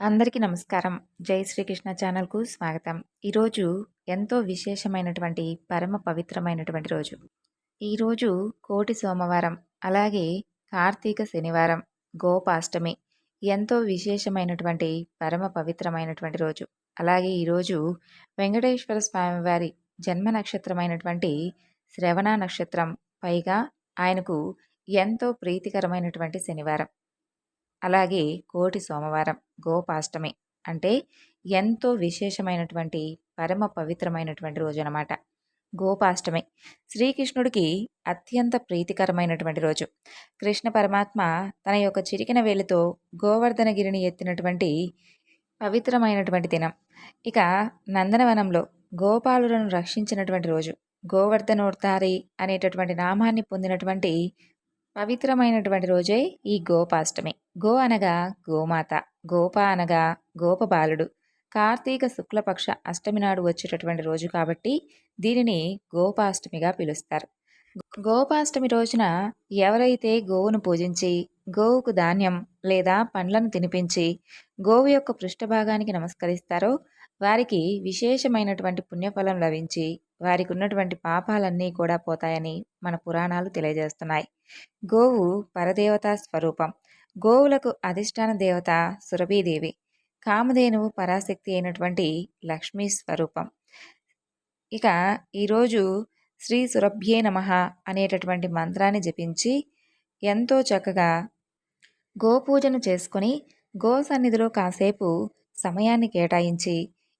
అందరికీ నమస్కారం. జై శ్రీకృష్ణ ఛానల్కు స్వాగతం. ఈరోజు ఎంతో విశేషమైనటువంటి పరమ పవిత్రమైనటువంటి రోజు. ఈరోజు కోటి సోమవారం అలాగే కార్తీక శనివారం గోపాష్టమి ఎంతో విశేషమైనటువంటి పరమ పవిత్రమైనటువంటి రోజు. అలాగే ఈరోజు వెంకటేశ్వర స్వామివారి జన్మ నక్షత్రమైనటువంటి శ్రవణ నక్షత్రం పైగా ఆయనకు ఎంతో ప్రీతికరమైనటువంటి శనివారం. అలాగే కోటి సోమవారం. గోపాష్టమి. అంటే ఎంతో విశేషమైనటువంటి పరమ పవిత్రమైనటువంటి రోజు అనమాట గోపాష్టమి. శ్రీకృష్ణుడికి అత్యంత ప్రీతికరమైనటువంటి రోజు. కృష్ణ పరమాత్మ తన యొక్క చిరికిన వేలితో గోవర్ధనగిరిని ఎత్తినటువంటి పవిత్రమైనటువంటి దినం. ఇక నందనవనంలో గోపాలులను రక్షించినటువంటి రోజు. గోవర్ధనోర్తారి అనేటటువంటి నామాన్ని పొందినటువంటి పవిత్రమైనటువంటి రోజే ఈ గోపాష్టమి. గో అనగా గోమాత గోప అనగా గోపబాలుడు. కార్తీక శుక్లపక్ష అష్టమి నాడు వచ్చేటటువంటి రోజు కాబట్టి దీనిని గోపాష్టమిగా పిలుస్తారు. గోపాష్టమి రోజున ఎవరైతే గోవును పూజించి గోవుకు ధాన్యం లేదా పండ్లను తినిపించి గోవు యొక్క పృష్ఠభాగానికి నమస్కరిస్తారో వారికి విశేషమైనటువంటి పుణ్యఫలం లభించి వారికి ఉన్నటువంటి పాపాలన్నీ కూడా పోతాయని మన పురాణాలు తెలియజేస్తున్నాయి. గోవు పరదేవతా స్వరూపం. గోవులకు అధిష్టాన దేవత సురభీదేవి. కామధేనువు పరాశక్తి అయినటువంటి లక్ష్మీ స్వరూపం. ఇక ఈరోజు శ్రీ సురభ్యే నమ అనేటటువంటి మంత్రాన్ని జపించి ఎంతో చక్కగా గోపూజను చేసుకొని గో సన్నిధిలో కాసేపు సమయాన్ని కేటాయించి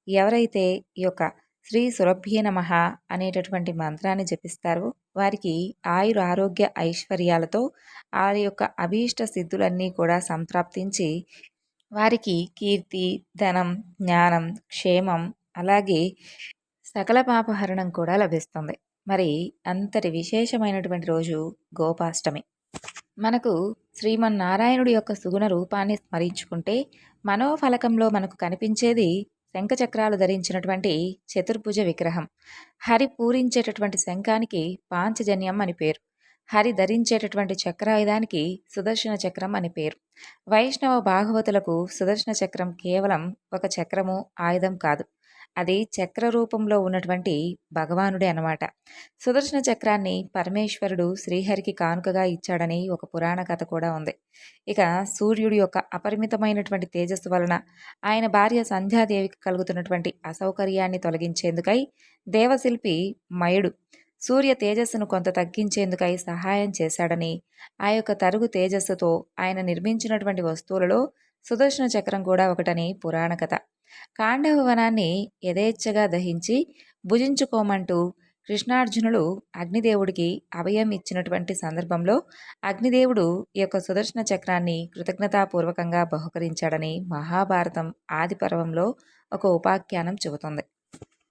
ఎవరైతే ఈ యొక్క శ్రీ సురభ్యే నమ అనేటటువంటి మంత్రాన్ని జపిస్తారో వారికి ఆయుర ఆరోగ్య ఐశ్వర్యాలతో ఆ యొక్క అభీష్ట సిద్ధులన్నీ కూడా సంప్రాప్తించి వారికి కీర్తి ధనం జ్ఞానం క్షేమం అలాగే సకల పాపహరణం కూడా లభిస్తుంది. మరి అంతటి విశేషమైనటువంటి రోజు గోపాష్టమి. మనకు శ్రీమన్నారాయణుడి యొక్క సుగుణ రూపాన్ని స్మరించుకుంటే మనోఫలకంలో మనకు కనిపించేది శంఖచక్రాలు ధరించినటువంటి చతుర్భుజ విగ్రహం. హరి పూరించేటటువంటి శంఖానికి పాంచజన్యం అని పేరు. హరి ధరించేటటువంటి చక్రాయుధానికి సుదర్శన చక్రం అని పేరు. వైష్ణవ భాగవతులకు సుదర్శన చక్రం కేవలం ఒక చక్రము ఆయుధం కాదు. అది చక్ర రూపంలో ఉన్నటువంటి భగవానుడే అనమాట సుదర్శన చక్రాన్ని పరమేశ్వరుడు శ్రీహరికి కానుకగా ఇచ్చాడని ఒక పురాణ కథ కూడా ఉంది. ఇక సూర్యుడి యొక్క అపరిమితమైనటువంటి తేజస్సు వలన ఆయన భార్య సంధ్యాదేవికి కలుగుతున్నటువంటి అసౌకర్యాన్ని తొలగించేందుకై దేవశిల్పి మయుడు సూర్య తేజస్సును కొంత తగ్గించేందుకై సహాయం చేశాడని ఆ యొక్క తరుగు తేజస్సుతో ఆయన నిర్మించినటువంటి వస్తువులలో సుదర్శన చక్రం కూడా ఒకటని పురాణ కథ. కాండవ వనాన్ని యథేచ్ఛగా దహించి భుజించుకోమంటూ కృష్ణార్జునుడు అగ్నిదేవుడికి అభయం ఇచ్చినటువంటి సందర్భంలో అగ్నిదేవుడు ఈ యొక్క సుదర్శన చక్రాన్ని కృతజ్ఞతాపూర్వకంగా బహుకరించాడని మహాభారతం ఆది పర్వంలో ఒక ఉపాఖ్యానం చెబుతుంది.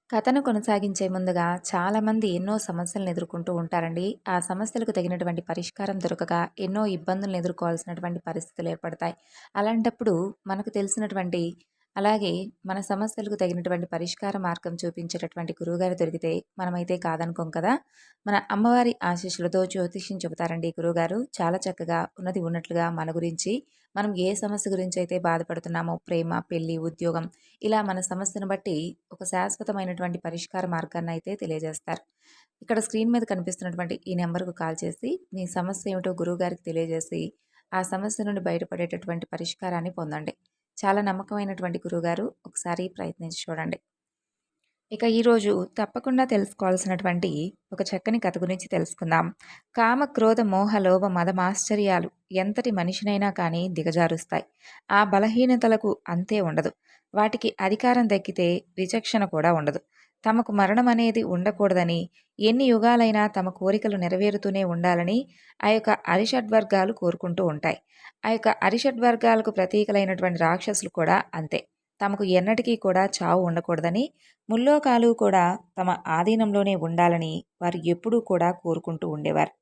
కథను కొనసాగించే ముందుగా చాలామంది ఎన్నో సమస్యలను ఎదుర్కొంటూ ఉంటారండి. ఆ సమస్యలకు తగినటువంటి పరిష్కారం దొరకక ఎన్నో ఇబ్బందులను ఎదుర్కోవాల్సినటువంటి పరిస్థితులు ఏర్పడతాయి. అలాంటప్పుడు మనకు తెలిసినటువంటి అలాగే మన సమస్యలకు తగినటువంటి పరిష్కార మార్గం చూపించేటటువంటి గురువుగారు దొరికితే మనమైతే కాదనుకోం కదా. మన అమ్మవారి ఆశీస్సులతో జ్యోతిష్యం చెబుతారండి గురువుగారు. చాలా చక్కగా ఉన్నది ఉన్నట్లుగా మన గురించి. మనం ఏ సమస్య గురించి అయితే బాధపడుతున్నామో ప్రేమ పెళ్ళి ఉద్యోగం ఇలా మన సమస్యను బట్టి ఒక శాశ్వతమైనటువంటి పరిష్కార మార్గాన్ని అయితే తెలియజేస్తారు. ఇక్కడ స్క్రీన్ మీద కనిపిస్తున్నటువంటి ఈ నెంబర్కు కాల్ చేసి మీ సమస్య ఏమిటో గురువుగారికి తెలియజేసి ఆ సమస్య నుండి బయటపడేటటువంటి పరిష్కారాన్ని పొందండి. చాలా నమ్మకమైనటువంటి గురువుగారు. ఒకసారి ప్రయత్నించి చూడండి. ఇక ఈరోజు తప్పకుండా తెలుసుకోవాల్సినటువంటి ఒక చక్కని కథ గురించి తెలుసుకుందాం. కామ క్రోధ మోహ లోభ మదమాశ్చర్యాలు ఎంతటి మనిషినైనా కానీ దిగజారుస్తాయి. ఆ బలహీనతలకు అంతే ఉండదు. వాటికి అధికారం దక్కితే విచక్షణ కూడా ఉండదు. తమకు మరణం అనేది ఉండకూడదని ఎన్ని యుగాలైనా తమ కోరికలు నెరవేరుతూనే ఉండాలని ఆ యొక్క అరిషడ్వర్గాలు కోరుకుంటూ ఉంటాయి. ఆ యొక్క అరిషడ్వర్గాలకు ప్రతీకలైనటువంటి రాక్షసులు కూడా అంతే. తమకు ఎన్నటికీ కూడా చావు ఉండకూడదని ముల్లోకాలు కూడా తమ ఆధీనంలోనే ఉండాలని వారు ఎప్పుడూ కూడా కోరుకుంటూ ఉండేవారు.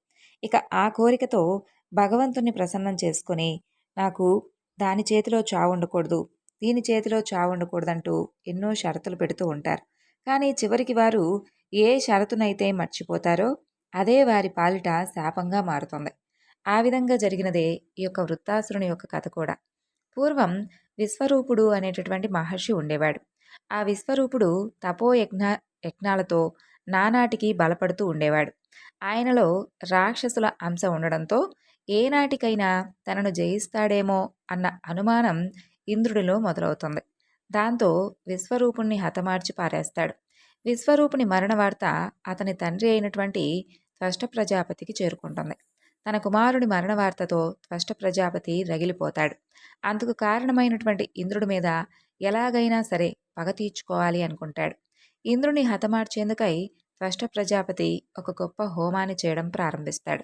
ఇక ఆ కోరికతో భగవంతుని ప్రసన్నం చేసుకొని నాకు దాని చేతిలో చావు ఉండకూడదు దీని చేతిలో చావు ఉండకూడదంటూ ఎన్నో షరతులు పెడుతూ ఉంటారు. కానీ చివరికి వారు ఏ షరతునైతే మర్చిపోతారో అదే వారి పాలిట శాపంగా మారుతుంది. ఆ విధంగా జరిగినదే ఈ యొక్క వృత్తాసురుని యొక్క కథ కూడా. పూర్వం విశ్వరూపుడు అనేటటువంటి మహర్షి ఉండేవాడు. ఆ విశ్వరూపుడు తపో యజ్ఞ యజ్ఞాలతో నానాటికి బలపడుతూ ఉండేవాడు. ఆయనలో రాక్షసుల అంశ ఉండడంతో ఏనాటికైనా తనను జయిస్తాడేమో అన్న అనుమానం ఇంద్రుడిలో మొదలవుతుంది. దాంతో విశ్వరూపుణ్ణి హతమార్చి పారేస్తాడు. విశ్వరూపుని మరణ వార్త అతని తండ్రి అయినటువంటి త్వష్ట ప్రజాపతికి చేరుకుంటుంది. తన కుమారుడి మరణ వార్తతో త్వష్ట ప్రజాపతి రగిలిపోతాడు. అందుకు కారణమైనటువంటి ఇంద్రుడి మీద ఎలాగైనా సరే పగ తీర్చుకోవాలి అనుకుంటాడు. ఇంద్రుని హతమార్చేందుకై త్వష్ట ప్రజాపతి ఒక గొప్ప హోమాన్ని చేయడం ప్రారంభిస్తాడు.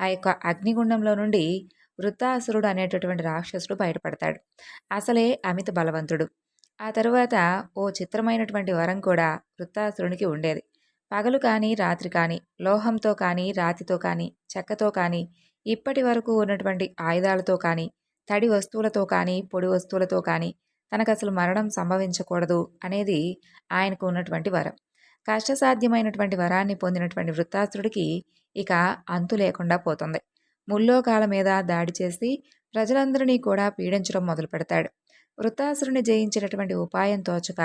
ఆ యొక్క అగ్నిగుండంలో నుండి వృత్తాసురుడు అనేటటువంటి రాక్షసుడు బయటపడతాడు. అసలే అమిత బలవంతుడు. ఆ తరువాత ఓ చిత్రమైనటువంటి వరం కూడా వృత్తాసురునికి ఉండేది. పగలు కానీ రాత్రి కానీ లోహంతో కానీ రాతితో కానీ చెక్కతో కానీ ఇప్పటి వరకు ఉన్నటువంటి ఆయుధాలతో కానీ తడి వస్తువులతో కానీ పొడి వస్తువులతో కానీ తనకు అసలు మరణం సంభవించకూడదు అనేది ఆయనకు ఉన్నటువంటి వరం. కష్టసాధ్యమైనటువంటి వరాన్ని పొందినటువంటి వృత్తాసురుడికి ఇక అంతు లేకుండా పోతుంది. ముల్లోకాల మీద దాడి చేసి ప్రజలందరినీ కూడా పీడించడం మొదలు పెడతాడు వృత్తాసురుని జయించినటువంటి ఉపాయం తోచక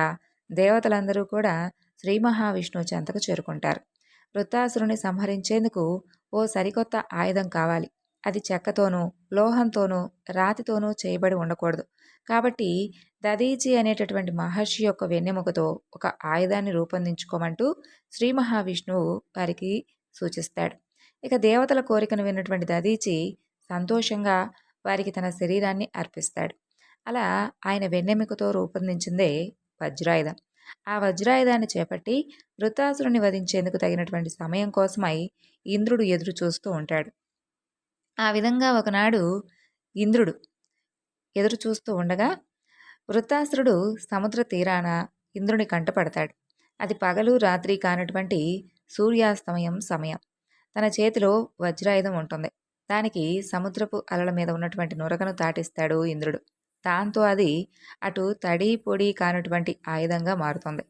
దేవతలందరూ కూడా శ్రీ మహావిష్ణువు చెంతకు చేరుకుంటారు. వృత్తాసురుని సంహరించేందుకు ఓ సరికొత్త ఆయుధం కావాలి. అది చెక్కతోనూ లోహంతోనూ రాతితోనూ చేయబడి ఉండకూడదు. కాబట్టి దదీచి అనేటటువంటి మహర్షి యొక్క వెన్నెముకతో ఒక ఆయుధాన్ని రూపొందించుకోమంటూ శ్రీ మహావిష్ణువు వారికి సూచిస్తాడు. ఇక దేవతల కోరికను విన్నటువంటి దదీచి సంతోషంగా వారికి తన శరీరాన్ని అర్పిస్తాడు. అలా ఆయన వెన్నెముకతో రూపొందించిందే వజ్రాయుధం. ఆ వజ్రాయుధాన్ని చేపట్టి వృత్తాసురుని వధించేందుకు తగినటువంటి సమయం కోసమై ఇంద్రుడు ఎదురు చూస్తూ ఉంటాడు. ఆ విధంగా ఒకనాడు ఇంద్రుడు ఎదురు చూస్తూ ఉండగా వృత్తాసురుడు సముద్ర తీరాన ఇంద్రుని కంటపడతాడు. అది పగలు రాత్రి కానటువంటి సూర్యాస్తమయం సమయం. తన చేతిలో వజ్రాయుధం ఉంటుంది. దానికి సముద్రపు అలల మీద ఉన్నటువంటి నురగను తాటిస్తాడు ఇంద్రుడు. దాంతో అది అటు తడి పొడి కానటువంటి ఆయుధంగా మారుతుంది.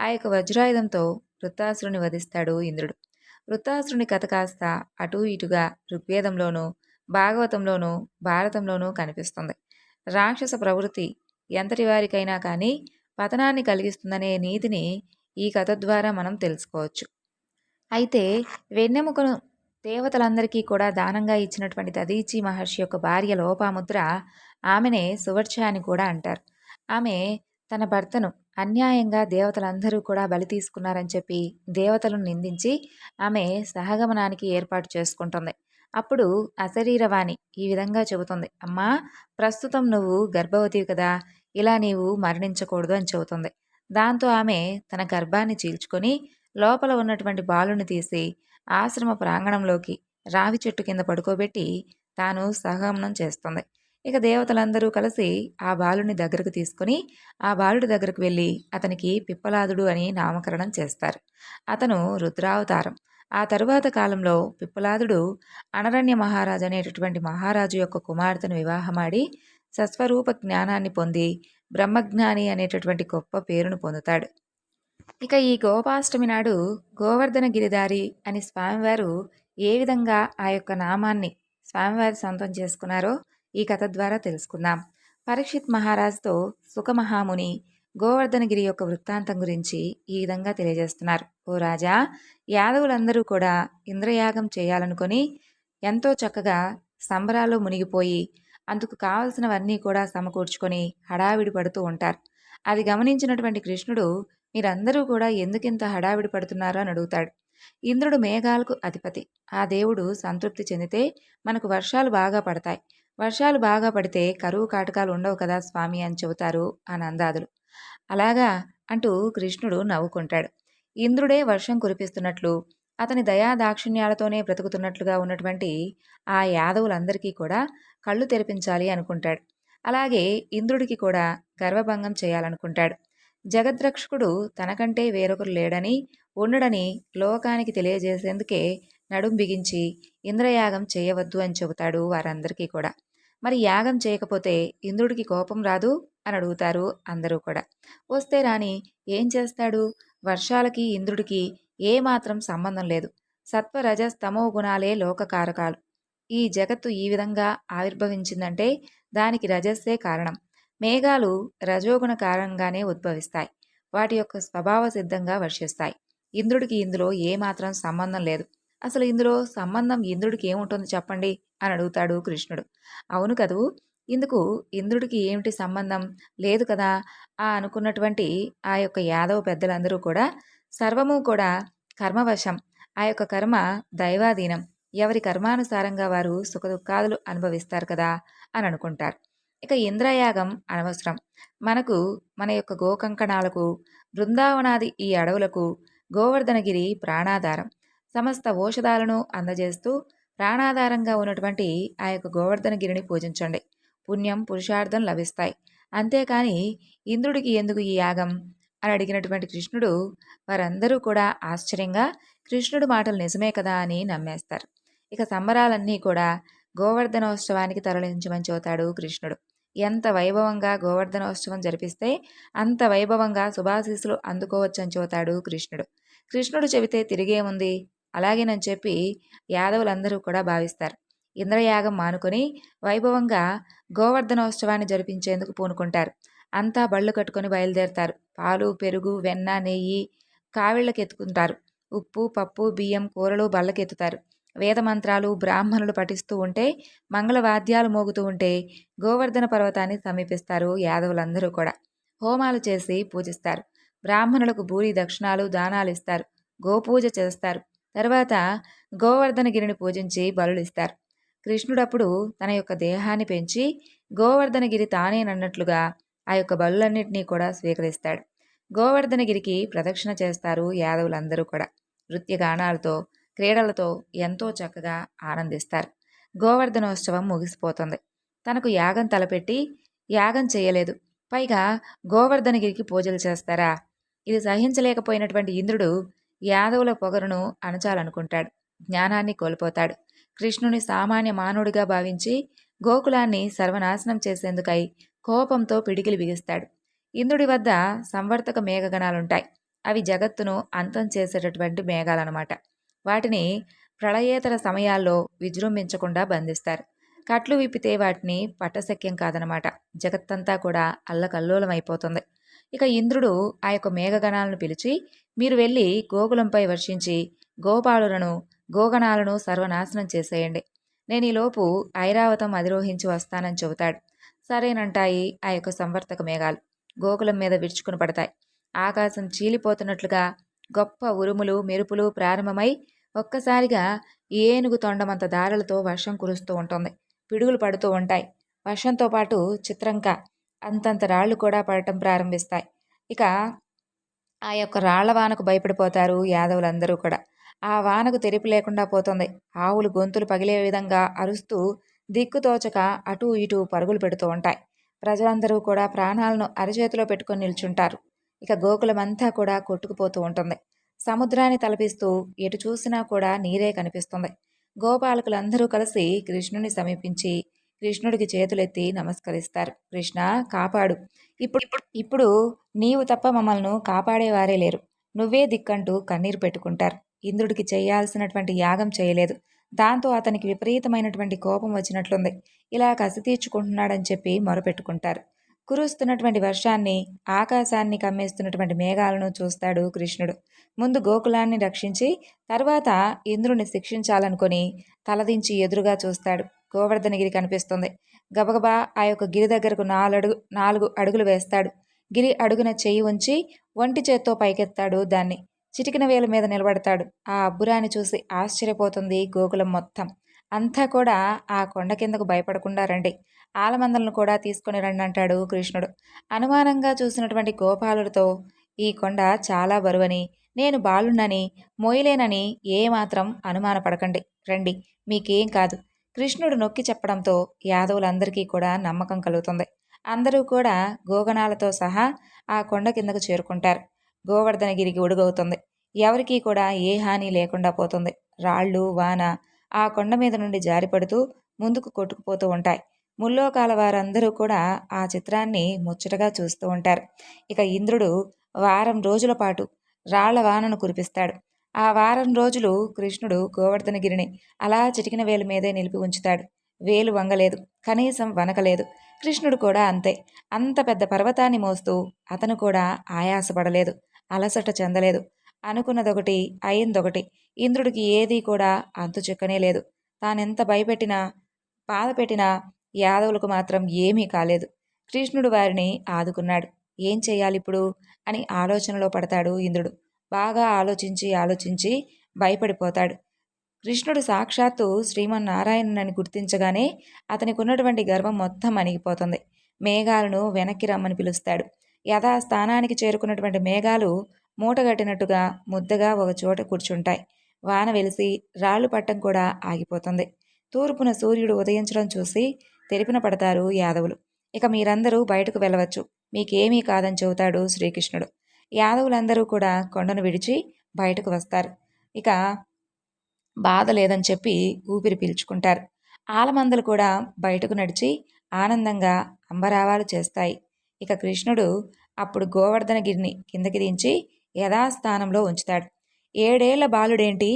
ఆ యొక్క వజ్రాయుధంతో వృత్తాసురుని వధిస్తాడు ఇంద్రుడు. వృత్తాసురుని కథ కాస్త అటు ఇటుగా ఋగ్వేదంలోనూ భాగవతంలోనూ భారతంలోనూ కనిపిస్తుంది. రాక్షస ప్రవృత్తి ఎంతటి వారికైనా కానీ పతనాన్ని కలిగిస్తుందనే నీతిని ఈ కథ ద్వారా మనం తెలుసుకోవచ్చు. అయితే వెన్నెముకను దేవతలందరికీ కూడా దానంగా ఇచ్చినటువంటి తదీచి మహర్షి యొక్క భార్య లోపాముద్ర ఆమెనే సువర్చ అని కూడా అంటారు. ఆమె తన భర్తను అన్యాయంగా దేవతలందరూ కూడా బలి తీసుకున్నారని చెప్పి దేవతలను నిందించి ఆమె సహగమనానికి ఏర్పాటు చేసుకుంటుంది. అప్పుడు అశరీరవాణి ఈ విధంగా చెబుతుంది. అమ్మా ప్రస్తుతం నువ్వు గర్భవతివి కదా ఇలా నీవు మరణించకూడదు అని చెబుతుంది. దాంతో ఆమె తన గర్భాన్ని చీల్చుకొని లోపల ఉన్నటువంటి బాలుని తీసి ఆశ్రమ ప్రాంగణంలోకి రావి చెట్టు కింద పడుకోబెట్టి తాను సహగమనం చేస్తుంది. ఇక దేవతలందరూ కలిసి ఆ బాలుని దగ్గరకు తీసుకుని ఆ బాలుడి దగ్గరకు వెళ్ళి అతనికి పిప్పలాదుడు అని నామకరణం చేస్తారు. అతను రుద్రావతారం. ఆ తరువాత కాలంలో పిప్పలాదుడు అనరణ్య మహారాజు అనేటటువంటి మహారాజు యొక్క కుమార్తెను వివాహమాడి సస్వరూప జ్ఞానాన్ని పొంది బ్రహ్మజ్ఞాని అనేటటువంటి గొప్ప పేరును పొందుతాడు. ఇక ఈ గోపాష్టమి నాడు గోవర్ధన గిరిదారి అని స్వామివారు ఏ విధంగా ఆ యొక్క నామాన్ని స్వామివారు సొంతం చేసుకున్నారో ఈ కథ ద్వారా తెలుసుకుందాం. పరీక్షిత్ మహారాజుతో సుఖమహాముని గోవర్ధనగిరి యొక్క వృత్తాంతం గురించి ఈ విధంగా తెలియజేస్తున్నారు. ఓ రాజా యాదవులందరూ కూడా ఇంద్రయాగం చేయాలనుకొని ఎంతో చక్కగా సంబరాల్లో మునిగిపోయి అందుకు కావలసినవన్నీ కూడా సమకూర్చుకొని హడావిడి పడుతూ ఉంటారు. అది గమనించినటువంటి కృష్ణుడు మీరందరూ కూడా ఎందుకింత హడావిడి పడుతున్నారో అని అడుగుతాడు. ఇంద్రుడు మేఘాలకు అధిపతి. ఆ దేవుడు సంతృప్తి చెందితే మనకు వర్షాలు బాగా పడతాయి. వర్షాలు బాగా పడితే కరువు కాటకాలు ఉండవు కదా స్వామి అని చెబుతారు ఆ నందాదులు అలాగా అంటూ కృష్ణుడు నవ్వుకుంటాడు. ఇంద్రుడే వర్షం కురిపిస్తున్నట్లు అతని దయా దాక్షిణ్యాలతోనే బ్రతుకుతున్నట్లుగా ఉన్నటువంటి ఆ యాదవులందరికీ కూడా కళ్ళు తెరిపించాలి అనుకుంటాడు. అలాగే ఇంద్రుడికి కూడా గర్వభంగం చేయాలనుకుంటాడు. జగద్రక్షకుడు తనకంటే వేరొకరు లేడని ఉండడని లోకానికి తెలియజేసేందుకే నడుం బిగించి ఇంద్రయాగం చేయవద్దు అని చెబుతాడు వారందరికీ కూడా. మరి యాగం చేయకపోతే ఇంద్రుడికి కోపం రాదు? అని అడుగుతారు అందరూ కూడా. వస్తే రాని ఏం చేస్తాడు? వర్షాలకి ఇంద్రుడికి ఏమాత్రం సంబంధం లేదు. సత్వ రజస్ గుణాలే లోకకారకాలు ఈ జగత్తు ఈ విధంగా ఆవిర్భవించిందంటే దానికి రజస్సే కారణం. మేఘాలు రజోగుణ కారణంగానే ఉద్భవిస్తాయి. వాటి యొక్క స్వభావ సిద్ధంగా వర్షిస్తాయి. ఇంద్రుడికి ఇందులో ఏమాత్రం సంబంధం లేదు. అసలు ఇందులో సంబంధం ఇంద్రుడికి ఏముంటుంది చెప్పండి? అని అడుగుతాడు కృష్ణుడు. అవును కదూ ఇందుకు ఇంద్రుడికి ఏమిటి సంబంధం? లేదు కదా? ఆ అనుకున్నటువంటి ఆ యొక్క యాదవ పెద్దలందరూ కూడా సర్వము కూడా కర్మవశం. ఆ యొక్క కర్మ దైవాధీనం. ఎవరి కర్మానుసారంగా వారు సుఖదుఖాదులు అనుభవిస్తారు కదా? అని అనుకుంటారు. ఇక ఇంద్రయాగం అనవసరం. మనకు మన యొక్క గోకంకణాలకు బృందావనాది ఈ అడవులకు గోవర్ధనగిరి ప్రాణాధారం. సమస్త ఔషధాలను అందజేస్తూ ప్రాణాధారంగా ఉన్నటువంటి ఆ యొక్క గోవర్ధనగిరిని పూజించండి. పుణ్యం పురుషార్థం లభిస్తాయి. అంతేకాని ఇంద్రుడికి ఎందుకు ఈ యాగం? అని అడిగినటువంటి కృష్ణుడు వారందరూ కూడా ఆశ్చర్యంగా కృష్ణుడు మాటలు నిజమే కదా? అని నమ్మేస్తారు. ఇక సంబరాలన్నీ కూడా గోవర్ధనోత్సవానికి తరలించమని చూతాడు కృష్ణుడు. ఎంత వైభవంగా గోవర్ధనోత్సవం జరిపిస్తే అంత వైభవంగా శుభాశీస్సులు అందుకోవచ్చని చూతాడు కృష్ణుడు. కృష్ణుడు చెబితే తిరిగేముంది? అలాగేనని చెప్పి యాదవులందరూ కూడా భావిస్తారు. ఇంద్రయాగం మానుకొని వైభవంగా గోవర్ధనోత్సవాన్ని జరిపించేందుకు పూనుకుంటారు. అంతా బళ్ళు కట్టుకొని బయలుదేరతారు. పాలు పెరుగు వెన్న నెయ్యి కావిళ్ళకెత్తుకుంటారు. ఉప్పు పప్పు బియ్యం కూరలు బళ్ళకెత్తుతారు. వేదమంత్రాలు బ్రాహ్మణులు పఠిస్తూ ఉంటే మంగళవాద్యాలు మోగుతూ ఉంటే గోవర్ధన పర్వతాన్ని సమీపిస్తారు యాదవులందరూ కూడా. హోమాలు చేసి పూజిస్తారు. బ్రాహ్మణులకు భూరి దక్షిణాలు దానాలు ఇస్తారు. గోపూజ చేస్తారు. తర్వాత గోవర్ధనగిరిని పూజించి బలులిస్తారు. కృష్ణుడప్పుడు తన యొక్క దేహాన్ని పెంచి గోవర్ధనగిరి తానేనన్నట్లుగా ఆ యొక్క బలులన్నింటినీ కూడా స్వీకరిస్తాడు. గోవర్ధనగిరికి ప్రదక్షిణ చేస్తారు యాదవులందరూ కూడా. నృత్యగానాలతో క్రీడలతో ఎంతో చక్కగా ఆనందిస్తారు. గోవర్ధనోత్సవం ముగిసిపోతుంది. తనకు యాగం తలపెట్టి యాగం చేయలేదు. పైగా గోవర్ధనగిరికి పూజలు చేస్తారా? ఇది సహించలేకపోయినటువంటి ఇంద్రుడు యాదవుల పొగరును అణచాలనుకుంటాడు. జ్ఞానాన్ని కోల్పోతాడు. కృష్ణుని సామాన్య మానవుడిగా భావించి గోకులాన్ని సర్వనాశనం చేసేందుకై కోపంతో పిడికిలి బిగిస్తాడు. ఇంద్రుడి వద్ద సంవర్తక మేఘగణాలుంటాయి. అవి జగత్తును అంతం చేసేటటువంటి మేఘాలన్నమాట. వాటిని ప్రళయేతర సమయాల్లో విజృంభించకుండా బంధిస్తారు. కట్లు విప్పితే వాటిని పట్టశక్యం కాదనమాట జగత్తంతా కూడా అల్లకల్లోలమైపోతుంది. ఇక ఇంద్రుడు ఆ యొక్క మేఘగణాలను పిలిచి మీరు వెళ్ళి గోకులంపై వర్షించి గోపాలులను గోగణాలను సర్వనాశనం చేసేయండి. నేను ఈలోపు ఐరావతం అధిరోహించి వస్తానని చెబుతాడు. సరేనంటాయి ఆ యొక్క సంవర్తక మేఘాలు. గోకులం మీద విరుచుకుని పడతాయి. ఆకాశం చీలిపోతున్నట్లుగా గొప్ప ఉరుములు మెరుపులు ప్రారంభమై ఒక్కసారిగా ఏనుగు తొండమంత దారులతో వర్షం కురుస్తూ ఉంటుంది. పిడుగులు పడుతూ ఉంటాయి. వర్షంతో పాటు చిత్రంక అంతంత రాళ్ళు కూడా పడటం ప్రారంభిస్తాయి. ఇక ఆ యొక్క రాళ్ళ వానకు భయపడిపోతారు యాదవులందరూ కూడా. ఆ వానకు తెరిపి లేకుండా పోతుంది. ఆవులు గొంతులు పగిలే విధంగా అరుస్తూ దిక్కుతోచక అటూ ఇటూ పరుగులు పెడుతూ ఉంటాయి. ప్రజలందరూ కూడా ప్రాణాలను అరచేతిలో పెట్టుకొని నిల్చుంటారు. ఇక గోకులమంతా కూడా కొట్టుకుపోతూ ఉంటుంది. సముద్రాన్ని తలపిస్తూ ఎటు చూసినా కూడా నీరే కనిపిస్తుంది. గోపాలకులందరూ కలిసి కృష్ణుని సమీపించి కృష్ణుడికి చేతులెత్తి నమస్కరిస్తారు. కృష్ణ కాపాడు. ఇప్పుడు ఇప్పుడు నీవు తప్ప మమ్మల్ని కాపాడేవారే లేరు. నువ్వే దిక్కంటూ కన్నీరు పెట్టుకుంటారు. ఇంద్రుడికి చేయాల్సినటువంటి యాగం చేయలేదు. దాంతో అతనికి విపరీతమైనటువంటి కోపం వచ్చినట్లుంది. ఇలా కసి తీర్చుకుంటున్నాడని చెప్పి మొరపెట్టుకుంటారు. కురుస్తున్నటువంటి వర్షాన్ని ఆకాశాన్ని కమ్మేస్తున్నటువంటి మేఘాలను చూస్తాడు కృష్ణుడు. ముందు గోకులాన్ని రక్షించి తర్వాత ఇంద్రుని శిక్షించాలనుకొని తలదించి ఎదురుగా చూస్తాడు. గోవర్ధనగిరి కనిపిస్తుంది. గబగబా ఆ యొక్క గిరి దగ్గరకు నాలుగు నాలుగు అడుగులు వేస్తాడు. గిరి అడుగున చెయ్యి ఉంచి ఒంటి చేత్తో పైకెత్తాడు దాన్ని. చిటికిన వేల మీద నిలబడతాడు. ఆ అబ్బురాన్ని చూసి ఆశ్చర్యపోతుంది గోకులం మొత్తం. అంతా కూడా ఆ కొండ కిందకు భయపడకుండా రండి. ఆలమందలను కూడా తీసుకొని రండి అంటాడు కృష్ణుడు. అనుమానంగా చూసినటువంటి గోపాలుడితో ఈ కొండ చాలా బరువని నేను బాలున్నని మొయ్యలేనని ఏమాత్రం అనుమానపడకండి. రండి మీకేం కాదు. కృష్ణుడు నొక్కి చెప్పడంతో యాదవులందరికీ కూడా నమ్మకం కలుగుతుంది. అందరూ కూడా గోగణాలతో సహా ఆ కొండ కిందకు చేరుకుంటారు. గోవర్ధనగిరికి ఉడుగవుతుంది ఎవరికీ కూడా ఏ హాని లేకుండా పోతుంది. రాళ్ళు వాన ఆ కొండ మీద నుండి జారిపడుతూ ముందుకు కొట్టుకుపోతూ ఉంటాయి. ముల్లోకాల వారందరూ కూడా ఆ చిత్రాన్ని ముచ్చటగా చూస్తూ ఉంటారు. ఇక ఇంద్రుడు వారం రోజుల పాటు రాళ్ళ వానను కురిపిస్తాడు. ఆ వారం రోజులు కృష్ణుడు గోవర్ధనగిరిని అలా చిటికిన వేలు మీదే నిలిపి ఉంచుతాడు. వేలు వంగలేదు. కనీసం వనకలేదు. కృష్ణుడు కూడా అంతే. అంత పెద్ద పర్వతాన్ని మోస్తూ అతను కూడా ఆయాసపడలేదు. అలసట చెందలేదు. అనుకున్నదొకటి అయిందొకటి. ఇంద్రుడికి ఏదీ కూడా అంతు చిక్కనే లేదు. తానెంత భయపెట్టినా బాధ పెట్టినా యాదవులకు మాత్రం ఏమీ కాలేదు. కృష్ణుడు వారిని ఆదుకున్నాడు. ఏం చేయాలిప్పుడు? అని ఆలోచనలో పడతాడు ఇంద్రుడు. బాగా ఆలోచించి ఆలోచించి భయపడిపోతాడు. కృష్ణుడు సాక్షాత్తు శ్రీమన్నారాయణుని గుర్తించగానే అతనికి ఉన్నటువంటి గర్వం మొత్తం అణిగిపోతుంది. మేఘాలను వెనక్కి రమ్మని పిలుస్తాడు. యథాస్థానానికి చేరుకున్నటువంటి మేఘాలు మూటగట్టినట్టుగా ముద్దగా ఒక చోట కూర్చుంటాయి. వాన వెలిసి రాళ్ళు పట్టం కూడా ఆగిపోతుంది. తూర్పున సూర్యుడు ఉదయించడం చూసి తెలిపిన పడతారు యాదవులు. ఇక మీరందరూ బయటకు వెళ్ళవచ్చు. మీకేమీ కాదని చెబుతాడు శ్రీకృష్ణుడు. యాదవులందరూ కూడా కొండను విడిచి బయటకు వస్తారు. ఇక బాధ లేదని చెప్పి ఊపిరి పీల్చుకుంటారు. ఆలమందలు కూడా బయటకు నడిచి ఆనందంగా అంబరావాలు చేస్తాయి. ఇక కృష్ణుడు అప్పుడు గోవర్ధనగిరిని కిందకి దించి యథాస్థానంలో ఉంచుతాడు. ఏడేళ్ళ బాలుడేంటి?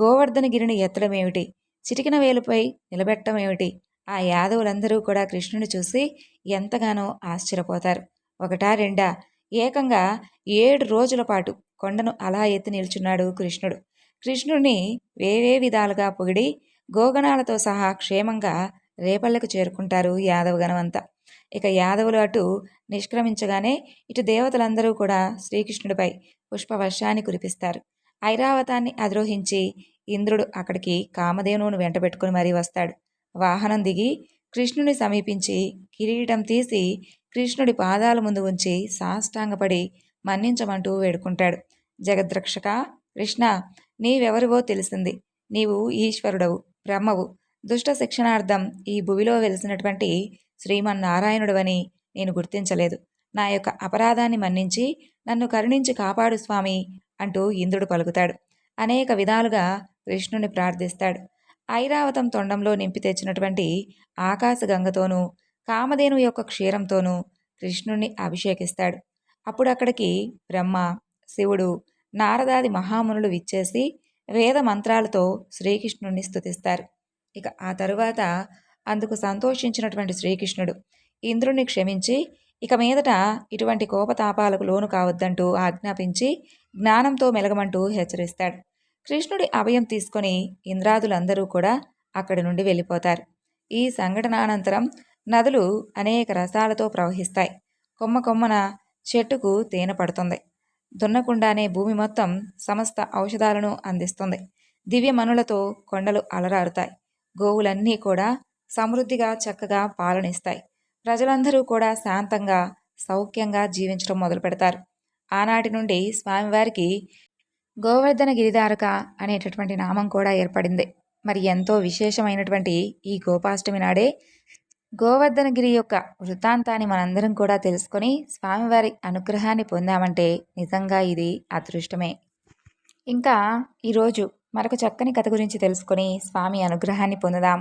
గోవర్ధనగిరిని ఎత్తడమేమిటి? చిటికిన వేలుపై నిలబెట్టమేమిటి? ఆ యాదవులందరూ కూడా కృష్ణుని చూసి ఎంతగానో ఆశ్చర్యపోతారు. ఒకటా రెండా? ఏకంగా ఏడు రోజుల పాటు కొండను అలా ఎత్తి నిల్చున్నాడు కృష్ణుడు. కృష్ణుడిని వేవే విధాలుగా పొగిడి గోగణాలతో సహా క్షేమంగా రేపళ్ళకు చేరుకుంటారు యాదవగణమంతా ఇక యాదవులు అటు నిష్క్రమించగానే ఇటు దేవతలందరూ కూడా శ్రీకృష్ణుడిపై పుష్పవర్షాన్ని కురిపిస్తారు. ఐరావతాన్ని అధిరోహించి ఇంద్రుడు అక్కడికి కామధేనువును వెంటబెట్టుకుని మరీ వస్తాడు. వాహనం దిగి కృష్ణుని సమీపించి కిరీటం తీసి కృష్ణుడి పాదాల ముందు ఉంచి సాష్టాంగపడి మన్నించమంటూ వేడుకుంటాడు. జగద్రక్షక కృష్ణ నీవెవరివో తెలిసింది. నీవు ఈశ్వరుడవు బ్రహ్మవు. దుష్ట శిక్షణార్థం ఈ భువిలో వెలిసినటువంటి శ్రీమన్నారాయణుడవని నేను గుర్తించలేదు. నా యొక్క అపరాధాన్ని మన్నించి నన్ను కరుణించి కాపాడు స్వామి అంటూ ఇంద్రుడు పలుకుతాడు. అనేక విధాలుగా కృష్ణుని ప్రార్థిస్తాడు. ఐరావతం తొండంలో నింపి తెచ్చినటువంటి ఆకాశగంగతోనూ కామధేను యొక్క క్షీరంతోనూ కృష్ణుణ్ణి అభిషేకిస్తాడు. అప్పుడు అక్కడికి బ్రహ్మ శివుడు నారదాది మహామునులు విచ్చేసి వేద మంత్రాలతో శ్రీకృష్ణుణ్ణి స్థుతిస్తారు ఇక ఆ తరువాత అందుకు సంతోషించినటువంటి శ్రీకృష్ణుడు ఇంద్రుణ్ణి క్షమించి ఇక మీదట ఇటువంటి కోపతాపాలకు లోను కావద్దంటూ ఆజ్ఞాపించి జ్ఞానంతో మెలగమంటూ హెచ్చరిస్తాడు. కృష్ణుడి అభయం తీసుకొని ఇంద్రాదులందరూ కూడా అక్కడి నుండి వెళ్ళిపోతారు. ఈ సంఘటన అనంతరం నదులు అనేక రసాలతో ప్రవహిస్తాయి. కొమ్మ కొమ్మన చెట్టుకు తేనె పడుతుంది. దున్నకుండానే భూమి మొత్తం సమస్త ఔషధాలను అందిస్తుంది. దివ్యమనులతో కొండలు అలరారుతాయి. గోవులన్నీ కూడా సమృద్ధిగా చక్కగా పాలనిస్తాయి. ప్రజలందరూ కూడా శాంతంగా సౌఖ్యంగా జీవించడం మొదలు పెడతారు. ఆనాటి నుండి స్వామివారికి గోవర్ధన గిరిధారక అనేటటువంటి నామం కూడా ఏర్పడింది. మరి ఎంతో విశేషమైనటువంటి ఈ గోపాష్టమి నాడే గోవర్ధనగిరి యొక్క వృత్తాంతాన్ని మనందరం కూడా తెలుసుకొని స్వామివారి అనుగ్రహాన్ని పొందామంటే నిజంగా ఇది అదృష్టమే. ఇంకా ఈరోజు మరొక చక్కని కథ గురించి తెలుసుకొని స్వామి అనుగ్రహాన్ని పొందుదాం.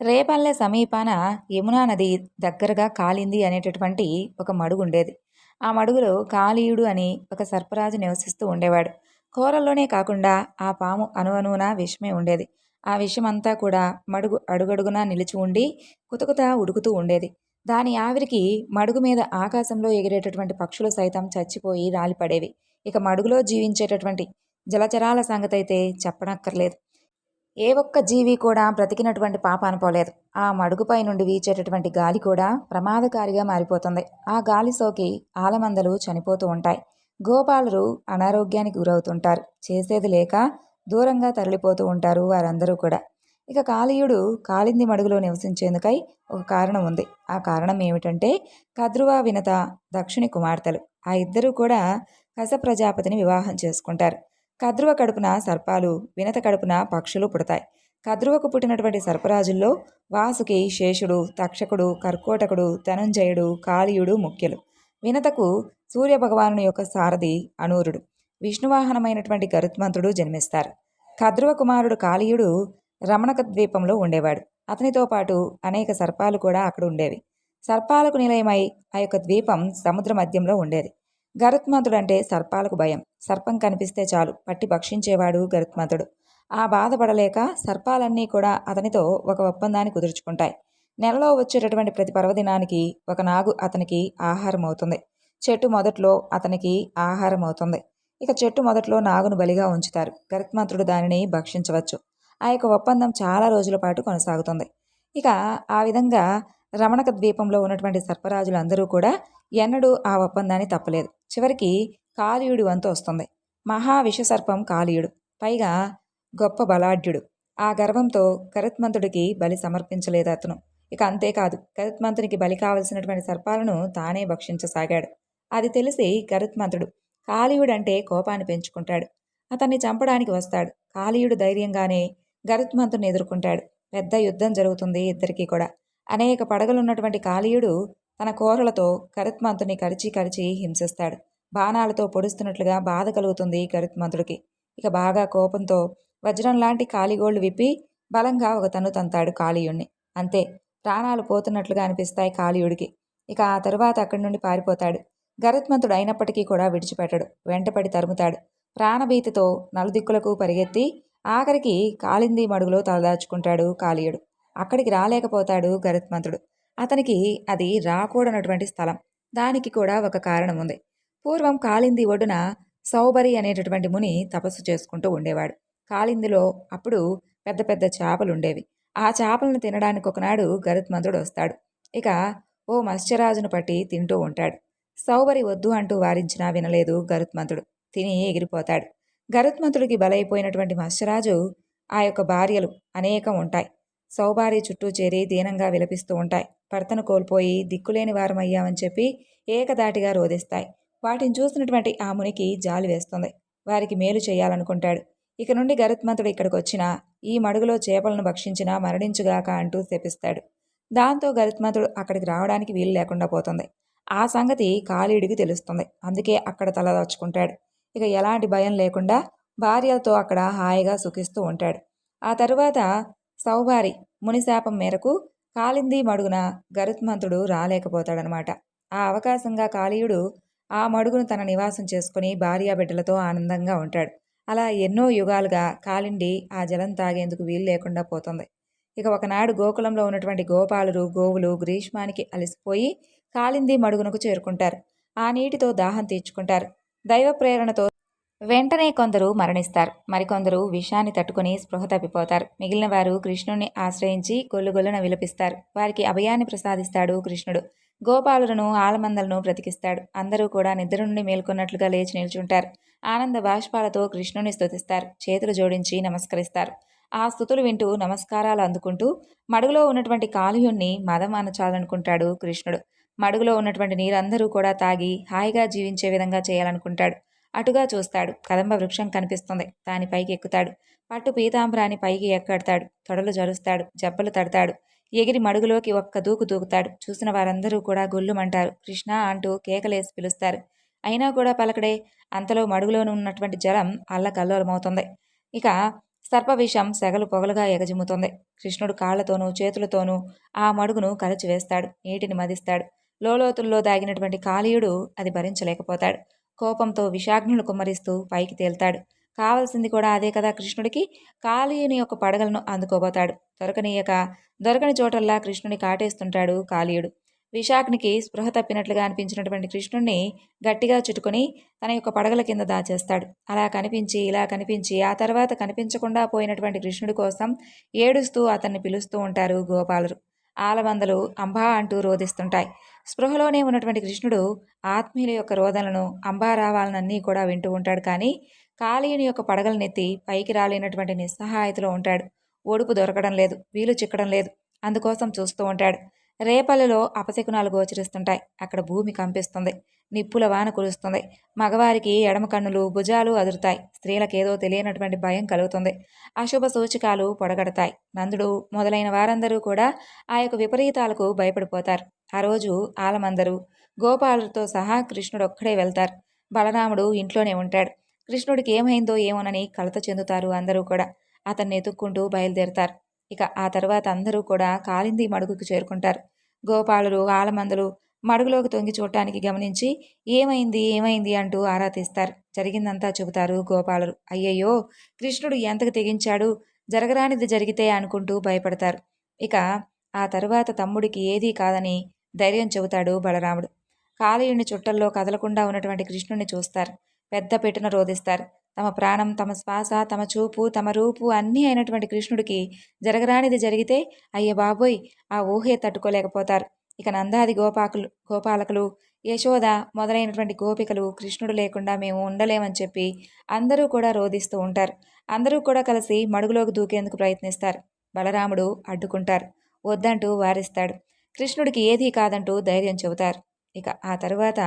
రేపల్లె సమీపాన యమునా నది దగ్గరగా కాలింది అనేటటువంటి ఒక మడుగు ఉండేది. ఆ మడుగులో కాళీయుడు అని ఒక సర్పరాజు నివసిస్తూ ఉండేవాడు. కూరల్లోనే కాకుండా ఆ పాము అనువనువున విషమే ఉండేది. ఆ విషయమంతా కూడా మడుగు అడుగడుగునా నిలిచి ఉండి కుతకుత ఉడుకుతూ ఉండేది. దాని ఆవిరికి మడుగు మీద ఆకాశంలో ఎగిరేటటువంటి పక్షులు సైతం చచ్చిపోయి రాలిపడేవి. ఇక మడుగులో జీవించేటటువంటి జలచరాల సంగతి అయితే చెప్పనక్కర్లేదు. ఏ ఒక్క జీవి కూడా బ్రతికినటువంటి పాప అనుకోలేదు. ఆ మడుగుపై నుండి వీచేటటువంటి గాలి కూడా ప్రమాదకారిగా మారిపోతుంది. ఆ గాలి సోకి ఆలమందలు చనిపోతూ ఉంటాయి. గోపాలురు అనారోగ్యానికి గురవుతుంటారు. చేసేది లేక దూరంగా తరలిపోతూ ఉంటారు వారందరూ కూడా. ఇక కాళీయుడు కాళింది మడుగులో నివసించేందుకై ఒక కారణం ఉంది. ఆ కారణం ఏమిటంటే కద్రువ వినత దక్షుని కుమార్తెలు. ఆ ఇద్దరూ కూడా కస ప్రజాపతిని వివాహం చేసుకుంటారు. కద్రువ కడుపున సర్పాలు వినత కడుపున పక్షులు పుడతాయి. కద్రువకు పుట్టినటువంటి సర్పరాజుల్లో వాసుకి శేషుడు తక్షకుడు కర్కోటకుడు ధనంజయుడు కాళీయుడు ముఖ్యులు. వినతకు సూర్యభగవాను యొక్క సారథి అనూరుడు. విష్ణువాహనమైనటువంటి గరుత్మంతుడు జన్మిస్తారు. కద్రువ కుమారుడు కాళీయుడు రమణక ద్వీపంలో ఉండేవాడు. అతనితో పాటు అనేక సర్పాలు కూడా అక్కడ ఉండేవి. సర్పాలకు నిలయమై ఆ యొక్క ద్వీపం సముద్ర మధ్యంలో ఉండేది. గరుత్మంతుడు అంటే సర్పాలకు భయం. సర్పం కనిపిస్తే చాలు. పట్టి భక్షించేవాడు గరుత్మంతుడు. ఆ బాధపడలేక సర్పాలన్నీ కూడా అతనితో ఒక ఒప్పందాన్ని కుదుర్చుకుంటాయి. నెలలో వచ్చేటటువంటి ప్రతి పర్వదినానికి ఒక నాగు అతనికి ఆహారం అవుతుంది చెట్టు మొదట్లో అతనికి ఆహారం అవుతుంది ఇక చెట్టు మొదట్లో నాగును బలిగా ఉంచుతారు. గరుత్మంతుడు దానిని భక్షించవచ్చు. ఆ యొక్క ఒప్పందం చాలా రోజుల పాటు కొనసాగుతుంది. ఇక ఆ విధంగా రమణక ద్వీపంలో ఉన్నటువంటి సర్పరాజులు అందరూ కూడా ఎన్నడూ ఆ ఒప్పందాన్ని తప్పలేదు. చివరికి కాలియుడి వంతు వస్తుంది. మహా విషసర్పం కాళీయుడు పైగా గొప్ప బలాఢ్యుడు. ఆ గర్వంతో కరుత్మంతుడికి బలి సమర్పించలేదు అతను. ఇక అంతేకాదు గరుత్మంతునికి బలి కావలసినటువంటి సర్పాలను తానే భక్షించసాగాడు. అది తెలిసి గరుత్మంతుడు కాళీయుడంటే కోపాన్ని పెంచుకుంటాడు. అతన్ని చంపడానికి వస్తాడు. కాళీయుడు ధైర్యంగానే గరుత్మంతుని ఎదుర్కొంటాడు. పెద్ద యుద్ధం జరుగుతుంది ఇద్దరికీ కూడా. అనేక పడగలున్నటువంటి కాళీయుడు తన కోరలతో గరుత్మంతుని కరిచి కరిచి హింసిస్తాడు. బాణాలతో పొడుస్తున్నట్లుగా బాధ కలుగుతుంది గరుత్మంతుడికి. ఇక బాగా కోపంతో వజ్రం లాంటి కాలిగోళ్ళు విప్పి బలంగా ఒక తను తంతాడు కాళీయుణ్ణి. అంతే. ప్రాణాలు పోతున్నట్లుగా అనిపిస్తాయి కాళీయుడికి. ఇక ఆ తరువాత అక్కడి నుండి పారిపోతాడు. గరత్మంతుడు అయినప్పటికీ కూడా విడిచిపెట్టడు. వెంటపడి తరుముతాడు. ప్రాణభీతితో నలుదిక్కులకు పరిగెత్తి ఆఖరికి కాలింది మడుగులో తలదాచుకుంటాడు కాళీయుడు. అక్కడికి రాలేకపోతాడు గరుత్మంతుడు. అతనికి అది రాకూడనటువంటి స్థలం. దానికి కూడా ఒక కారణం ఉంది పూర్వం కాలింది ఒడ్డున సౌబరి అనేటటువంటి ముని తపస్సు చేసుకుంటూ ఉండేవాడు. కాలిందిలో అప్పుడు పెద్ద పెద్ద చేపలు ఉండేవి ఆ చేపలను తినడానికి ఒకనాడు గరుత్మంతుడు వస్తాడు. ఇక ఓ మత్స్యరాజును పట్టి తింటూ ఉంటాడు. సౌబరి వద్దు అంటూ వారించినా వినలేదు గరుత్మంతుడు. తిని ఎగిరిపోతాడు. గరుత్మంతుడికి బలైపోయినటువంటి మత్స్యరాజు ఆ యొక్క భార్యలు అనేకం ఉంటాయి. సౌబారి చుట్టూ చేరి దీనంగా విలపిస్తూ ఉంటాయి. భర్తను కోల్పోయి దిక్కులేని వారమయ్యామని చెప్పి ఏకదాటిగా రోధిస్తాయి. వాటిని చూసినటువంటి ఆ మునికి జాలి వేస్తుంది. వారికి మేలు చేయాలనుకుంటాడు. ఇక నుండి గరుత్మంతుడు ఇక్కడికి వచ్చినా ఈ మడుగులో చేపలను భక్షించినా మరణించుగాక అంటూ శపిస్తాడు. దాంతో గరుత్మంతుడు అక్కడికి రావడానికి వీలు లేకుండా పోతుంది. ఆ సంగతి కాళీయుడికి తెలుస్తుంది. అందుకే అక్కడ తలదాచుకుంటాడు ఇక ఎలాంటి భయం లేకుండా భార్యలతో అక్కడ హాయిగా సుఖిస్తూ ఉంటాడు. ఆ తరువాత సౌభారి మునిశాపం మేరకు కాలింది మడుగున గరుత్మంతుడు రాలేకపోతాడనమాట. ఆ అవకాశంగా కాళీయుడు ఆ మడుగును తన నివాసం చేసుకుని భార్యా బిడ్డలతో ఆనందంగా ఉంటాడు. అలా ఎన్నో యుగాలుగా కాలిండి ఆ జలం తాగేందుకు వీలు లేకుండా పోతుంది. ఇక ఒకనాడు గోకులంలో ఉన్నటువంటి గోపాలురు గోవులు గ్రీష్మానికి అలసిపోయి కాలింది మడుగునకు చేరుకుంటారు. ఆ నీటితో దాహం తీర్చుకుంటారు. దైవ ప్రేరణతో వెంటనే కొందరు మరణిస్తారు. మరికొందరు విషాన్ని తట్టుకుని స్పృహ తప్పిపోతారు. మిగిలిన వారు కృష్ణుణ్ణి ఆశ్రయించి గొల్లుగొల్లున విలపిస్తారు. వారికి అభయాన్ని ప్రసాదిస్తాడు కృష్ణుడు. గోపాలులను ఆలమందలను బ్రతికిస్తాడు. అందరూ కూడా నిద్ర నుండి మేల్కొన్నట్లుగా లేచి నిల్చుంటారు. ఆనంద బాష్పాలతో కృష్ణుని స్తుతిస్తారు. చేతులు జోడించి నమస్కరిస్తారు. ఆ స్థుతులు వింటూ నమస్కారాలు అందుకుంటూ మడుగులో ఉన్నటువంటి కాలుయుణ్ణి మదం అనచాలనుకుంటాడు కృష్ణుడు. మడుగులో ఉన్నటువంటి నీరందరూ కూడా తాగి హాయిగా జీవించే విధంగా చేయాలనుకుంటాడు. అటుగా చూస్తాడు. కదంబ వృక్షం కనిపిస్తుంది. దానిపైకి ఎక్కుతాడు. పట్టు పీతాంబరాన్ని పైకి ఎక్కడతాడు. తొడలు జరుస్తాడు. జబ్బలు తడతాడు. ఎగిరి మడుగులోకి ఒక్క దూకు దూకుతాడు. చూసిన వారందరూ కూడా గొల్లుమంటారు కృష్ణ అంటూ కేకలేసి పిలుస్తారు. అయినా కూడా పలకడే అంతలో మడుగులోనూ ఉన్నటువంటి జలం అల్లకల్లోలమవుతుంది. ఇక సర్పవిషం సెగలు పొగలుగా ఎగజిమ్ముతుంది. కృష్ణుడు కాళ్ళతోనూ చేతులతోనూ ఆ మడుగును కలిచివేస్తాడు. నీటిని మదిస్తాడు. లోలోతుల్లో దాగినటువంటి కాళీయుడు అది భరించలేకపోతాడు. కోపంతో విషాగ్నులు కుమ్మరిస్తూ పైకి తేల్తాడు. కావలసింది కూడా అదే కదా కృష్ణుడికి. కాళీయుని యొక్క పడగలను అందుకోబోతాడు. దొరకనీయక దొరకని చోటల్లా కృష్ణుని కాటేస్తుంటాడు కాళీయుడు విశాఖనికి స్పృహ తప్పినట్లుగా అనిపించినటువంటి కృష్ణుణ్ణి గట్టిగా చుట్టుకొని తన యొక్క పడగల కింద దాచేస్తాడు. అలా కనిపించి ఇలా కనిపించి ఆ తర్వాత కనిపించకుండా పోయినటువంటి కృష్ణుడి కోసం ఏడుస్తూ అతన్ని పిలుస్తూ ఉంటారు గోపాలురు ఆలబందలు అంబా అంటూ రోధిస్తుంటాయి. స్పృహలోనే ఉన్నటువంటి కృష్ణుడు ఆత్మీయుల యొక్క రోదనలను అంబారావాలనన్నీ కూడా వింటూ ఉంటాడు కానీ కాళీయుని యొక్క పడగలనెత్తి పైకి రాలేనటువంటి నిస్సహాయతలో ఉంటాడు. ఒడుపు దొరకడం లేదు వీలు చిక్కడం లేదు. అందుకోసం చూస్తూ ఉంటాడు. రేపల్లెలో అపశకునాలు గోచరిస్తుంటాయి. అక్కడ భూమి కంపిస్తుంది. నిప్పుల వాన కురుస్తుంది. మగవారికి ఎడమ కన్నులు భుజాలు అదురుతాయి. స్త్రీలకేదో తెలియనటువంటి భయం కలుగుతుంది. అశుభ సూచికాలు పొడగడతాయి. నందుడు మొదలైన వారందరూ కూడా ఆ యొక్క విపరీతాలకు భయపడిపోతారు. ఆ రోజు ఆలమందరూ గోపాలుతో సహా కృష్ణుడు ఒక్కడే వెళ్తారు. బలరాముడు ఇంట్లోనే ఉంటాడు. కృష్ణుడికి ఏమైందో ఏమోనని కలత చెందుతారు అందరూ కూడా. అతన్ని ఎత్తుక్కుంటూ బయలుదేరతారు. ఇక ఆ తర్వాత అందరూ కూడా కాలింది మడుగుకు చేరుకుంటారు. గోపాలులు ఆలమందులు మడుగులోకి తొంగి చూడటానికి గమనించి ఏమైంది ఏమైంది? అంటూ ఆరా తీస్తారు. జరిగిందంతా చెబుతారు గోపాలరు అయ్యయ్యో కృష్ణుడు ఎంతకు తెగించాడు? జరగరానిది జరిగితే అనుకుంటూ భయపడతారు. ఇక ఆ తరువాత తమ్ముడికి ఏదీ కాదని ధైర్యం చెబుతాడు బలరాముడు. కాళీయుని చుట్టల్లో కదలకుండా ఉన్నటువంటి కృష్ణుని చూస్తారు. పెద్ద పెట్టున రోధిస్తారు. తమ ప్రాణం తమ శ్వాస తమ చూపు తమ రూపు అన్నీ అయినటువంటి కృష్ణుడికి జరగరానిది జరిగితే అయ్య బాబోయ్! ఆ ఊహే తట్టుకోలేకపోతారు. ఇక నందాది గోపాకులు గోపాలకులు యశోద మొదలైనటువంటి గోపికలు కృష్ణుడు లేకుండా మేము ఉండలేమని చెప్పి అందరూ కూడా రోధిస్తూ ఉంటారు. అందరూ కూడా కలిసి మడుగులోకి దూకేందుకు ప్రయత్నిస్తారు. బలరాముడు అడ్డుకుంటారు. వద్దంటూ వారిస్తాడు. కృష్ణుడికి ఏదీ కాదంటూ ధైర్యం చెబుతారు. ఇక ఆ తరువాత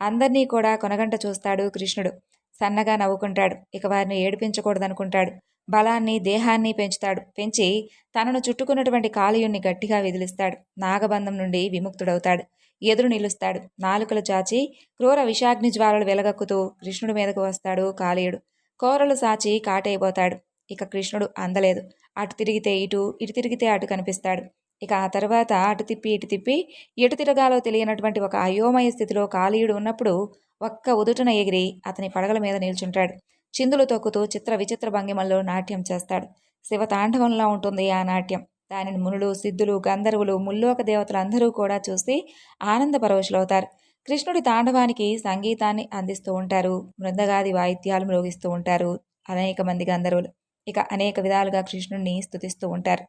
అందరినీ కూడా కొనగంట చూస్తాడు కృష్ణుడు. సన్నగా నవ్వుకుంటాడు. ఇక వారిని ఏడిపించకూడదనుకుంటాడు. బలాన్ని దేహాన్ని పెంచుతాడు. పెంచి తనను చుట్టుకున్నటువంటి కాళీయుణ్ణి గట్టిగా విదిలిస్తాడు. నాగబంధం నుండి విముక్తుడవుతాడు. ఎదురు నిలుస్తాడు. నాలుకలు చాచి క్రూర విషాగ్ని జ్వాలలు వెలగక్కుతూ కృష్ణుడి మీదకు వస్తాడు కాళీయుడు కోరలు సాచి కాటైపోతాడు ఇక కృష్ణుడు అందలేదు. అటు తిరిగితే ఇటు ఇటు తిరిగితే అటు కనిపిస్తాడు. ఇక ఆ తర్వాత అటు తిప్పి ఇటు తిప్పి ఎటు తిరగాలో తెలియనటువంటి ఒక అయోమయ స్థితిలో కాళీయుడు ఉన్నప్పుడు ఒక్క ఉదుటన ఎగిరి అతని పడగల మీద నిల్చుంటాడు. చిందులు తొక్కుతూ చిత్ర విచిత్ర భంగిమల్లో నాట్యం చేస్తాడు. శివతాండవంలా ఉంటుంది ఆ నాట్యం. దానిని మునులు సిద్ధులు గంధర్వులు ముల్లోక దేవతలు అందరూ కూడా చూసి ఆనంద పరవశులవుతారు. కృష్ణుడి తాండవానికి సంగీతాన్ని అందిస్తూ ఉంటారు. మృందగాది వాయిద్యాలు మ్రోగిస్తూ ఉంటారు అనేక మంది గంధర్వులు. ఇక అనేక విధాలుగా కృష్ణుడిని స్థుతిస్తూ ఉంటారు.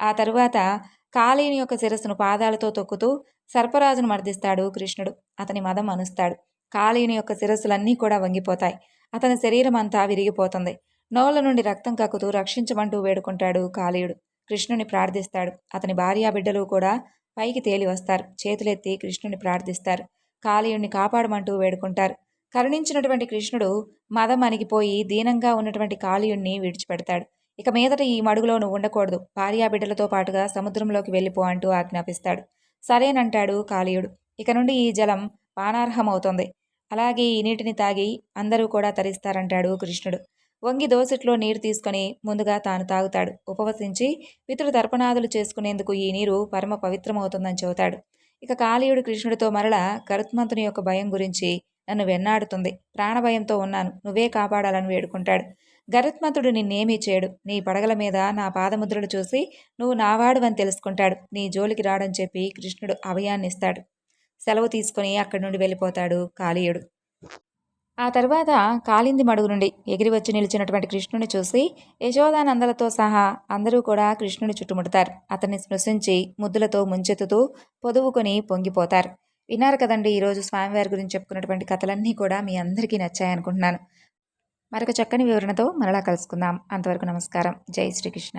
ఆ తరువాత కాళీని యొక్క శిరస్సును పాదాలతో తొక్కుతూ సర్పరాజును మర్దిస్తాడు కృష్ణుడు. అతని మదం అనుస్తాడు. కాళీని యొక్క శిరస్సులన్నీ కూడా వంగిపోతాయి. అతని శరీరం అంతా విరిగిపోతుంది. నోళ్ళ నుండి రక్తం కక్కుతూ రక్షించమంటూ వేడుకుంటాడు కాళీయుడు. కృష్ణుని ప్రార్థిస్తాడు. అతని భార్యా బిడ్డలు కూడా పైకి తేలి వస్తారు. చేతులెత్తి కృష్ణుని ప్రార్థిస్తారు. కాళీయుణ్ణి కాపాడమంటూ వేడుకుంటారు. కరుణించినటువంటి కృష్ణుడు మదం అణిగిపోయి దీనంగా ఉన్నటువంటి కాళీయుణ్ణి విడిచిపెడతాడు. ఇక మీదట ఈ మడుగులో నువ్వు ఉండకూడదు. భార్యా బిడ్డలతో పాటుగా సముద్రంలోకి వెళ్ళిపో అంటూ ఆజ్ఞాపిస్తాడు. సరేనంటాడు కాళీయుడు. ఇక నుండి ఈ జలం పానార్హమవుతుంది. అలాగే ఈ నీటిని తాగి అందరూ కూడా తరిస్తారంటాడు కృష్ణుడు. వంగి దోసిట్లో నీరు తీసుకొని ముందుగా తాను తాగుతాడు. ఉపవసించి పితృ తర్పణాదులు చేసుకునేందుకు ఈ నీరు పరమ పవిత్రమవుతుందని చెబుతాడు. ఇక కాళీయుడు కృష్ణుడితో మరల కరుత్మంతుని యొక్క భయం గురించి నన్ను వెన్నాడుతుంది. ప్రాణభయంతో ఉన్నాను. నువ్వే కాపాడాలని వేడుకుంటాడు. గరుత్మంతుడు నిన్నేమీ చేయడు. నీ పడగల మీద నా పాదముద్రలు చూసి నువ్వు నావాడు అని తెలుసుకుంటాడు. నీ జోలికి రాడని చెప్పి కృష్ణుడు అభయాన్నిస్తాడు. సెలవు తీసుకుని అక్కడి నుండి వెళ్ళిపోతాడు కాళీయుడు. ఆ తర్వాత కాలింది మడుగు నుండి ఎగిరి వచ్చి నిలిచినటువంటి కృష్ణుని చూసి యశోదానందలతో సహా అందరూ కూడా కృష్ణుని చుట్టుముడతారు. అతన్ని స్పృశించి ముద్దులతో ముంచెత్తుతూ పొదువుకొని పొంగిపోతారు. విన్నారు కదండి ఈరోజు స్వామివారి గురించి చెప్పుకున్నటువంటి కథలన్నీ కూడా మీ అందరికీ నచ్చాయనుకుంటున్నాను. మరొక చక్కని వివరణతో మరలా కలుసుకుందాం. అంతవరకు నమస్కారం. జై శ్రీకృష్ణ.